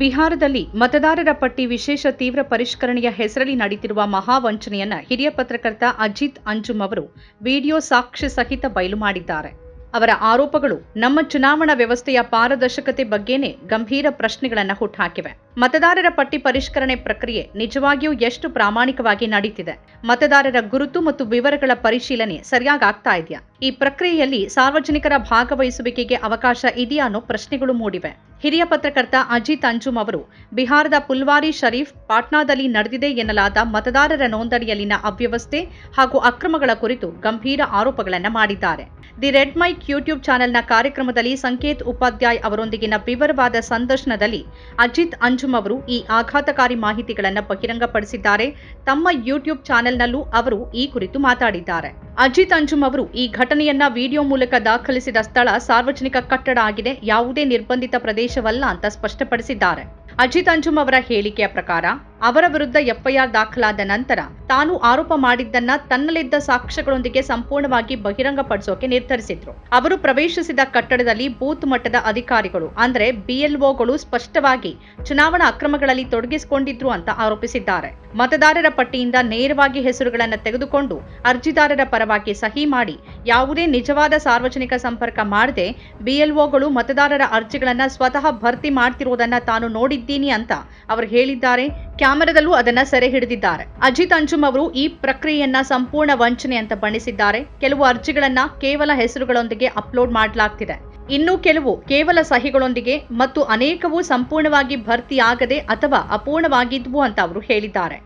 ಬಿಹಾರದಲ್ಲಿ ಮತದಾರರ ಪಟ್ಟಿ ವಿಶೇಷ ತೀವ್ರ ಪರಿಷ್ಕರಣೆಯ ಹೆಸರಲ್ಲಿ ನಡೀತಿರುವ ಮಹಾವಂಚನೆಯನ್ನ ಹಿರಿಯ ಪತ್ರಕರ್ತ ಅಜಿತ್ ಅಂಜುಮ್ ಅವರು ವಿಡಿಯೋ ಸಾಕ್ಷ್ಯ ಸಹಿತ ಬಯಲು ಮಾಡಿದ್ದಾರೆ. ಅವರ ಆರೋಪಗಳು ನಮ್ಮ ಚುನಾವಣಾ ವ್ಯವಸ್ಥೆಯ ಪಾರದರ್ಶಕತೆ ಬಗ್ಗೆನೇ ಗಂಭೀರ ಪ್ರಶ್ನೆಗಳನ್ನು ಹುಟ್ಟುಹಾಕಿವೆ ಮತದಾರರ ಪಟ್ಟಿ ಪರಿಷ್ಕರಣೆ ಪ್ರಕ್ರಿಯೆ ನಿಜವಾಗಿಯೂ ಎಷ್ಟು ಪ್ರಾಮಾಣಿಕವಾಗಿ ನಡೀತಿದೆ? ಮತದಾರರ ಗುರುತು ಮತ್ತು ವಿವರಗಳ ಪರಿಶೀಲನೆ ಸರಿಯಾಗಿ ಆಗ್ತಾ ಇದೆಯಾ? ಈ ಪ್ರಕ್ರಿಯೆಯಲ್ಲಿ ಸಾರ್ವಜನಿಕರ ಭಾಗವಹಿಸುವಿಕೆಗೆ ಅವಕಾಶ ಇದೆಯಾ ಅನ್ನೋ ಪ್ರಶ್ನೆಗಳು ಮೂಡಿವೆ. ಹಿರಿಯ ಪತ್ರಕರ್ತ ಅಜಿತ್ ಅಂಜುಮ್ ಅವರು, ಬಿಹಾರದ ಪುಲ್ವಾರಿ ಶರೀಫ್ ಪಾಟ್ನಾದಲ್ಲಿ ನಡೆದಿದೆ ಎನ್ನಲಾದ ಮತದಾರರ ನೋಂದಣಿಯಲ್ಲಿನ ಅವ್ಯವಸ್ಥೆ ಹಾಗೂ ಅಕ್ರಮಗಳ ಕುರಿತು ಗಂಭೀರ ಆರೋಪಗಳನ್ನು ಮಾಡಿದ್ದಾರೆ. ದಿ ರೆಡ್ ಮೈಕ್ ಯೂಟ್ಯೂಬ್ ಚಾನೆಲ್ನ ಕಾರ್ಯಕ್ರಮದಲ್ಲಿ ಸಂಕೇತ್ ಉಪಾಧ್ಯಾಯ್ ಅವರೊಂದಿಗಿನ ವಿವರವಾದ ಸಂದರ್ಶನದಲ್ಲಿ ಅಜಿತ್ ಅಂಜುಮ್ ಅವರು ಈ ಆಘಾತಕಾರಿ ಮಾಹಿತಿಗಳನ್ನು ಬಹಿರಂಗಪಡಿಸಿದ್ದಾರೆ. ತಮ್ಮ ಯೂಟ್ಯೂಬ್ ಚಾನೆಲ್ನಲ್ಲೂ ಅವರು ಈ ಕುರಿತು ಮಾತಾಡಿದ್ದಾರೆ. ಅಜಿತ್ ಅಂಜುಮ್ ಅವರು ಈ ಘಟನೆಯನ್ನ ವಿಡಿಯೋ ಮೂಲಕ ದಾಖಲಿಸಿದ ಸ್ಥಳ ಸಾರ್ವಜನಿಕ ಕಟ್ಟಡ ಆಗಿದೆ. ಯಾವುದೇ ನಿರ್ಬಂಧಿತ ಪ್ರದೇಶವಲ್ಲ ಅಂತ ಸ್ಪಷ್ಟಪಡಿಸಿದ್ದಾರೆ. ಅಜಿತ್ ಅಂಜುಮ್ ಅವರ ಹೇಳಿಕೆಯ ಪ್ರಕಾರ ಅವರ ವಿರುದ್ಧ ಎಫ್ಐಆರ್ ದಾಖಲಾದ ನಂತರ ತಾನು ಆರೋಪ ಮಾಡಿದ್ದನ್ನ ತನ್ನಲ್ಲಿದ್ದ ಸಾಕ್ಷ್ಯಗಳೊಂದಿಗೆ ಸಂಪೂರ್ಣವಾಗಿ ಬಹಿರಂಗಪಡಿಸೋಕೆ ನಿರ್ಧರಿಸಿದ್ರು. ಅವರು ಪ್ರವೇಶಿಸಿದ ಕಟ್ಟಡದಲ್ಲಿ ಬೂತ್ ಮಟ್ಟದ ಅಧಿಕಾರಿಗಳು, ಅಂದ್ರೆ ಬಿಎಲ್ಒಗಳು ಸ್ಪಷ್ಟವಾಗಿ ಚುನಾವಣಾ ಅಕ್ರಮಗಳಲ್ಲಿ ತೊಡಗಿಸಿಕೊಂಡಿದ್ರು ಅಂತ ಆರೋಪಿಸಿದ್ದಾರೆ. ಮತದಾರರ ಪಟ್ಟಿಯಿಂದ ನೇರವಾಗಿ ಹೆಸರುಗಳನ್ನು ತೆಗೆದುಕೊಂಡು ಅರ್ಜಿದಾರರ ಪರವಾಗಿ ಸಹಿ ಮಾಡಿ ಯಾವುದೇ ನಿಜವಾದ ಸಾರ್ವಜನಿಕ ಸಂಪರ್ಕ ಮಾಡದೆ ಬಿಎಲ್ಒಗಳು ಮತದಾರರ ಅರ್ಜಿಗಳನ್ನು ಸ್ವತಃ ಭರ್ತಿ ಮಾಡ್ತಿರುವುದನ್ನು ತಾನು ನೋಡಿದ್ದೀನಿ ಅಂತ ಅವರು ಹೇಳಿದ್ದಾರೆ. ಕ್ಯಾಮೆರಾದಲ್ಲೂ ಅದನ್ನ ಸೆರೆ ಹಿಡಿದಿದ್ದಾರೆ. ಅಜಿತ್ ಅಂಜುಮ್ ಅವರು ಈ ಪ್ರಕ್ರಿಯೆಯನ್ನ ಸಂಪೂರ್ಣ ವಂಚನೆ ಅಂತ ಬಣ್ಣಿಸಿದ್ದಾರೆ. ಕೆಲವು ಅರ್ಜಿಗಳನ್ನ ಕೇವಲ ಹೆಸರುಗಳೊಂದಿಗೆ ಅಪ್ಲೋಡ್ ಮಾಡಲಾಗ್ತಿದೆ. ಇನ್ನು ಕೆಲವು ಕೇವಲ ಸಹಿಗಳೊಂದಿಗೆ ಮತ್ತು ಅನೇಕವು ಸಂಪೂರ್ಣವಾಗಿ ಭರ್ತಿಯಾಗದೆ ಅಥವಾ ಅಪೂರ್ಣವಾಗಿದ್ವು ಅಂತ ಅವರು ಹೇಳಿದ್ದಾರೆ.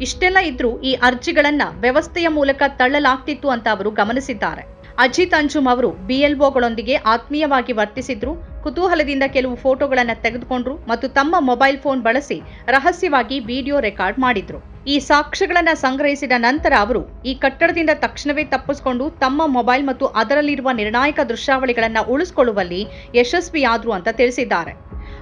ಇಷ್ಟೆಲ್ಲ ಇದ್ರೂ ಈ ಅರ್ಜಿಗಳನ್ನ ವ್ಯವಸ್ಥೆಯ ಮೂಲಕ ತಳ್ಳಲಾಗ್ತಿತ್ತು ಅಂತ ಅವರು ಗಮನಿಸಿದ್ದಾರೆ. ಅಜಿತ್ ಅಂಜುಮ್ ಅವರು ಬಿಎಲ್ಒಗಳೊಂದಿಗೆ ಆತ್ಮೀಯವಾಗಿ ವರ್ತಿಸಿದ್ರು. ಕುತೂಹಲದಿಂದ ಕೆಲವು ಫೋಟೋಗಳನ್ನು ತೆಗೆದುಕೊಂಡ್ರು ಮತ್ತು ತಮ್ಮ ಮೊಬೈಲ್ ಫೋನ್ ಬಳಸಿ ರಹಸ್ಯವಾಗಿ ವಿಡಿಯೋ ರೆಕಾರ್ಡ್ ಮಾಡಿದ್ರು. ಈ ಸಾಕ್ಷ್ಯಗಳನ್ನು ಸಂಗ್ರಹಿಸಿದ ನಂತರ ಅವರು ಈ ಕಟ್ಟಡದಿಂದ ತಕ್ಷಣವೇ ತಪ್ಪಿಸಿಕೊಂಡು ತಮ್ಮ ಮೊಬೈಲ್ ಮತ್ತು ಅದರಲ್ಲಿರುವ ನಿರ್ಣಾಯಕ ದೃಶ್ಯಾವಳಿಗಳನ್ನು ಉಳಿಸಿಕೊಳ್ಳುವಲ್ಲಿ ಯಶಸ್ವಿಯಾದ್ರು ಅಂತ ತಿಳಿಸಿದ್ದಾರೆ.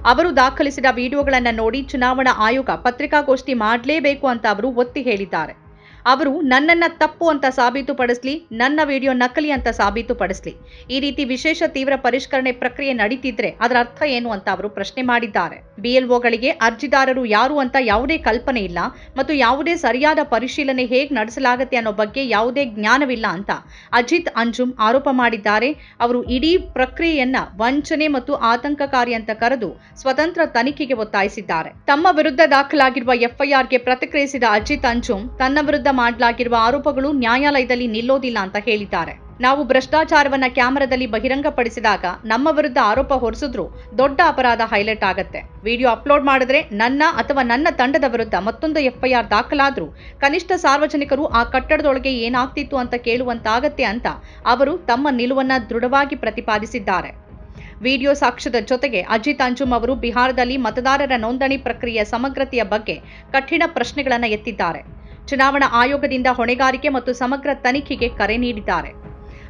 ಅವರು ದಾಖಲಿಸಿದ ವಿಡಿಯೋಗಳನ್ನು ನೋಡಿ ಚುನಾವಣಾ ಆಯೋಗ ಪತ್ರಿಕಾಗೋಷ್ಠಿ ಮಾಡಲೇಬೇಕು ಅಂತ ಅವರು ಒತ್ತಿ ಹೇಳಿದ್ದಾರೆ. ಅವರು ನನ್ನನ್ನ ತಪ್ಪು ಅಂತ ಸಾಬೀತುಪಡಿಸ್ಲಿ, ನನ್ನ ವಿಡಿಯೋ ನಕಲಿ ಅಂತ ಸಾಬೀತುಪಡಿಸ್ಲಿ. ಈ ರೀತಿ ವಿಶೇಷ ತೀವ್ರ ಪರಿಷ್ಕರಣೆ ಪ್ರಕ್ರಿಯೆ ನಡೀತಿದ್ರೆ ಅದರ ಅರ್ಥ ಏನು ಅಂತ ಅವರು ಪ್ರಶ್ನೆ ಮಾಡಿದ್ದಾರೆ. ಬಿಎಲ್ಒಗಳಿಗೆ ಅರ್ಜಿದಾರರು ಯಾರು ಅಂತ ಯಾವುದೇ ಕಲ್ಪನೆ ಇಲ್ಲ ಮತ್ತು ಯಾವುದೇ ಸರಿಯಾದ ಪರಿಶೀಲನೆ ಹೇಗೆ ನಡೆಸಲಾಗುತ್ತೆ ಅನ್ನೋ ಬಗ್ಗೆ ಯಾವುದೇ ಜ್ಞಾನವಿಲ್ಲ ಅಂತ ಅಜಿತ್ ಅಂಜುಮ್ ಆರೋಪ ಮಾಡಿದ್ದಾರೆ. ಅವರು ಇಡೀ ಪ್ರಕ್ರಿಯೆಯನ್ನ ವಂಚನೆ ಮತ್ತು ಆತಂಕಕಾರಿ ಅಂತ ಕರೆದು ಸ್ವತಂತ್ರ ತನಿಖೆಗೆ ಒತ್ತಾಯಿಸಿದ್ದಾರೆ. ತಮ್ಮ ವಿರುದ್ಧ ದಾಖಲಾಗಿರುವ ಎಫ್ಐಆರ್ಗೆ ಪ್ರತಿಕ್ರಿಯಿಸಿದ ಅಜಿತ್ ಅಂಜುಮ್ ತನ್ನ ವಿರುದ್ಧ ಮಾಡಲಾಗಿರುವ ಆರೋಪಗಳು ನ್ಯಾಯಾಲಯದಲ್ಲಿ ನಿಲ್ಲೋದಿಲ್ಲ ಅಂತ ಹೇಳಿದ್ದಾರೆ. ನಾವು ಭ್ರಷ್ಟಾಚಾರವನ್ನ ಕ್ಯಾಮೆರಾದಲ್ಲಿ ಬಹಿರಂಗಪಡಿಸಿದಾಗ ನಮ್ಮ ವಿರುದ್ಧ ಆರೋಪ ಹೊರಿಸಿದ್ರು ದೊಡ್ಡ ಅಪರಾಧ ಹೈಲೈಟ್ ಆಗತ್ತೆ. ವಿಡಿಯೋ ಅಪ್ಲೋಡ್ ಮಾಡಿದ್ರೆ ನನ್ನ ಅಥವಾ ನನ್ನ ತಂಡದ ವಿರುದ್ಧ ಮತ್ತೊಂದು ಎಫ್ಐಆರ್ ದಾಖಲಾದ್ರೂ ಕನಿಷ್ಠ ಸಾರ್ವಜನಿಕರು ಆ ಕಟ್ಟಡದೊಳಗೆ ಏನಾಗ್ತಿತ್ತು ಅಂತ ಕೇಳುವಂತಾಗತ್ತೆ ಅಂತ ಅವರು ತಮ್ಮ ನಿಲುವನ್ನ ದೃಢವಾಗಿ ಪ್ರತಿಪಾದಿಸಿದ್ದಾರೆ. ವಿಡಿಯೋ ಸಾಕ್ಷ್ಯದ ಜೊತೆಗೆ ಅಜಿತ್ ಅಂಜುಮ್ ಅವರು ಬಿಹಾರದಲ್ಲಿ ಮತದಾರರ ನೋಂದಣಿ ಪ್ರಕ್ರಿಯೆಯ ಸಮಗ್ರತೆಯ ಬಗ್ಗೆ ಕಠಿಣ ಪ್ರಶ್ನೆಗಳನ್ನು ಎತ್ತಿದ್ದಾರೆ. ಚುನಾವಣಾ ಆಯೋಗದಿಂದ ಹೊಣೆಗಾರಿಕೆ ಮತ್ತು ಸಮಗ್ರ ತನಿಖೆಗೆ ಕರೆ ನೀಡಿದ್ದಾರೆ.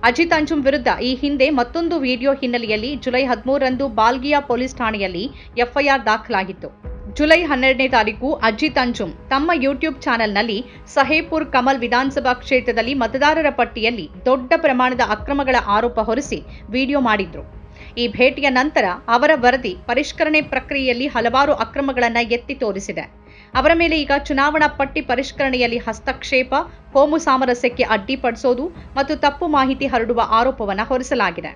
ಅಜಿತ್ ಅಂಜುಂ ವಿರುದ್ಧ ಈ ಹಿಂದೆ ಮತ್ತೊಂದು ವಿಡಿಯೋ ಹಿನ್ನೆಲೆಯಲ್ಲಿ ಜುಲೈ ಹದಿಮೂರರಂದು ಬಾಲ್ಗಿಯಾ ಪೊಲೀಸ್ ಠಾಣೆಯಲ್ಲಿ ಎಫ್ಐಆರ್ ದಾಖಲಾಗಿತ್ತು. ಜುಲೈ ಹನ್ನೆರಡನೇ ತಾರೀಕು ಅಜಿತ್ ಅಂಜುಂ ತಮ್ಮ ಯೂಟ್ಯೂಬ್ ಚಾನೆಲ್ನಲ್ಲಿ ಸಹೇಪುರ್ ಕಮಲ್ ವಿಧಾನಸಭಾ ಕ್ಷೇತ್ರದಲ್ಲಿ ಮತದಾರರ ಪಟ್ಟಿಯಲ್ಲಿ ದೊಡ್ಡ ಪ್ರಮಾಣದ ಅಕ್ರಮಗಳ ಆರೋಪ ಹೊರಿಸಿ ವಿಡಿಯೋ ಮಾಡಿದ್ರು. ಈ ಭೇಟಿಯ ನಂತರ ಅವರ ವರದಿ ಪರಿಷ್ಕರಣೆ ಪ್ರಕ್ರಿಯೆಯಲ್ಲಿ ಹಲವಾರು ಅಕ್ರಮಗಳನ್ನು ಎತ್ತಿ ತೋರಿಸಿದೆ. ಅವರ ಮೇಲೆ ಈಗ ಚುನಾವಣಾ ಪಟ್ಟಿ ಪರಿಷ್ಕರಣೆಯಲ್ಲಿ ಹಸ್ತಕ್ಷೇಪ, ಕೋಮು ಸಾಮರಸ್ಯಕ್ಕೆ ಅಡ್ಡಿಪಡಿಸೋದು ಮತ್ತು ತಪ್ಪು ಮಾಹಿತಿ ಹರಡುವ ಆರೋಪವನ್ನು ಹೊರಿಸಲಾಗಿದೆ.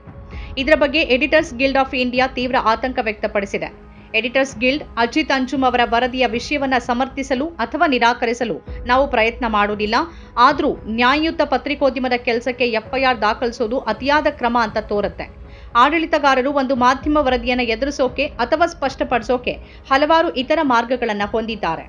ಇದರ ಬಗ್ಗೆ ಎಡಿಟರ್ಸ್ ಗಿಲ್ಡ್ ಆಫ್ ಇಂಡಿಯಾ ತೀವ್ರ ಆತಂಕ ವ್ಯಕ್ತಪಡಿಸಿದೆ. ಎಡಿಟರ್ಸ್ ಗಿಲ್ಡ್ ಅಜಿತ್ ಅಂಜುಮ್ ಅವರ ವರದಿಯ ವಿಷಯವನ್ನು ಸಮರ್ಥಿಸಲು ಅಥವಾ ನಿರಾಕರಿಸಲು ನಾವು ಪ್ರಯತ್ನ ಮಾಡುವುದಿಲ್ಲ. ಆದರೂ ನ್ಯಾಯಯುತ ಪತ್ರಿಕೋದ್ಯಮದ ಕೆಲಸಕ್ಕೆ ಎಫ್ಐಆರ್ ದಾಖಲಿಸೋದು ಅತಿಯಾದ ಕ್ರಮ ಅಂತ ತೋರುತ್ತೆ. ಆಡಳಿತಗಾರರು ಒಂದು ಮಾಧ್ಯಮ ವರದಿಯನ್ನು ಎದುರಿಸೋಕೆ ಅಥವಾ ಸ್ಪಷ್ಟಪಡಿಸೋಕೆ ಹಲವಾರು ಇತರ ಮಾರ್ಗಗಳನ್ನು ಹೊಂದಿದ್ದಾರೆ.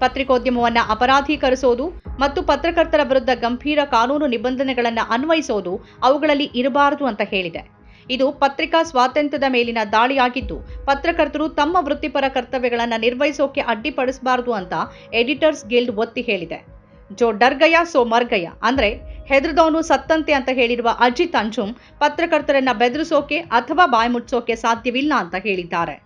ಪತ್ರಿಕೋದ್ಯಮವನ್ನು ಅಪರಾಧೀಕರಿಸೋದು ಮತ್ತು ಪತ್ರಕರ್ತರ ವಿರುದ್ಧ ಗಂಭೀರ ಕಾನೂನು ನಿಬಂಧನೆಗಳನ್ನು ಅನ್ವಯಿಸೋದು ಅವುಗಳಲ್ಲಿ ಇರಬಾರದು ಅಂತ ಹೇಳಿದೆ. ಇದು ಪತ್ರಿಕಾ ಸ್ವಾತಂತ್ರ್ಯದ ಮೇಲಿನ ದಾಳಿಯಾಗಿದ್ದು, ಪತ್ರಕರ್ತರು ತಮ್ಮ ವೃತ್ತಿಪರ ಕರ್ತವ್ಯಗಳನ್ನು ನಿರ್ವಹಿಸೋಕೆ ಅಡ್ಡಿಪಡಿಸಬಾರದು ಅಂತ ಎಡಿಟರ್ಸ್ ಗಿಲ್ಡ್ ಒತ್ತಿ ಹೇಳಿದೆ. ಜೋ ಡರ್ಗಯ ಸೋ ಮರ್ಗಯ ಅಂದ್ರೆ ಹೆದರ್ದವನು ಸತ್ತಂತೆ ಅಂತ ಹೇಳಿರುವ ಅಜಿತ್ ಅಂಜುಮ್ ಪತ್ರಕರ್ತರನ್ನ ಬೆದರಿಸೋಕೆ ಅಥವಾ ಬಾಯಿ ಮುಚ್ಚೋಕೆ ಸಾಧ್ಯವಿಲ್ಲ ಅಂತ ಹೇಳಿದ್ದಾರೆ.